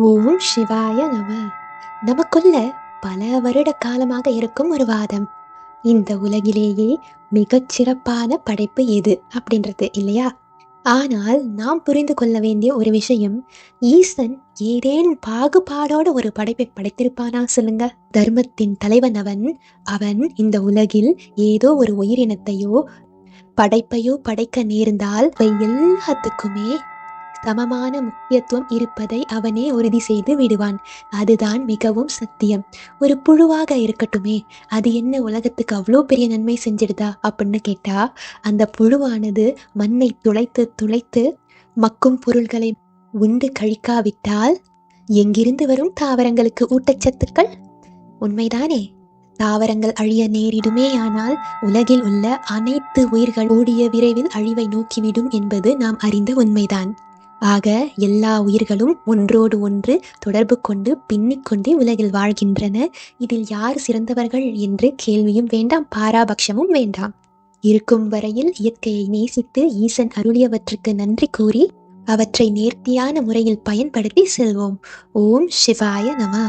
ஓம் சிவாய நம. நமக்குள்ள பல வருட காலமாக இருக்கும் ஒரு வாதம். இந்த உலகிலேயே மிகச் சிறப்பான படைப்பு எது அப்படின்றது இல்லையா? ஆனால் நாம் புரிந்து கொள்ள வேண்டிய ஒரு விஷயம் ஈசன் ஏதேனும் பாகுபாடோட ஒரு படைப்பை படைத்திருப்பானா சொல்லுங்க. தர்மத்தின் தலைவன் அவன் அவன் இந்த உலகில் ஏதோ ஒரு உயிரினத்தையோ படைப்பையோ படைக்க நேர்ந்தால் எல்லாத்துக்குமே சமமான முக்கியத்துவம் இருப்பதை அவனே உறுதி செய்து விடுவான். அதுதான் மிகவும் சத்தியம். ஒரு புழுவாக இருக்கட்டுமே அது என்ன உலகத்துக்கு அவ்வளோ பெரிய நன்மை செஞ்சிடுதா அப்படின்னு கேட்டா அந்த புழுவானது மண்ணை துளைத்து துளைத்து மக்கும் பொருள்களை உண்டு கழிக்காவிட்டால் எங்கிருந்து வரும் தாவரங்களுக்கு ஊட்டச்சத்துக்கள்? உண்மைதானே. தாவரங்கள் அழிய நேரிடுமே ஆனால் உலகில் உள்ள அனைத்து உயிர்கள் ஓடிய விரைவில் அழிவை நோக்கிவிடும் என்பது நாம் அறிந்த உண்மைதான். ஆக எல்லா உயிர்களும் ஒன்றோடு ஒன்று தொடர்பு கொண்டு பின்னிக்கொண்டே உலகில் வாழ்கின்றன. இதில் யார் சிறந்தவர்கள் என்று கேள்வியும் வேண்டாம் பாராபட்சமும் வேண்டாம். இருக்கும் வரையில் இயற்கையை நேசித்து ஈசன் அருளியவற்றுக்கு நன்றி கூறி அவற்றை நேர்த்தியான முறையில் பயன்படுத்தி செல்வோம். ஓம் சிவாய நம.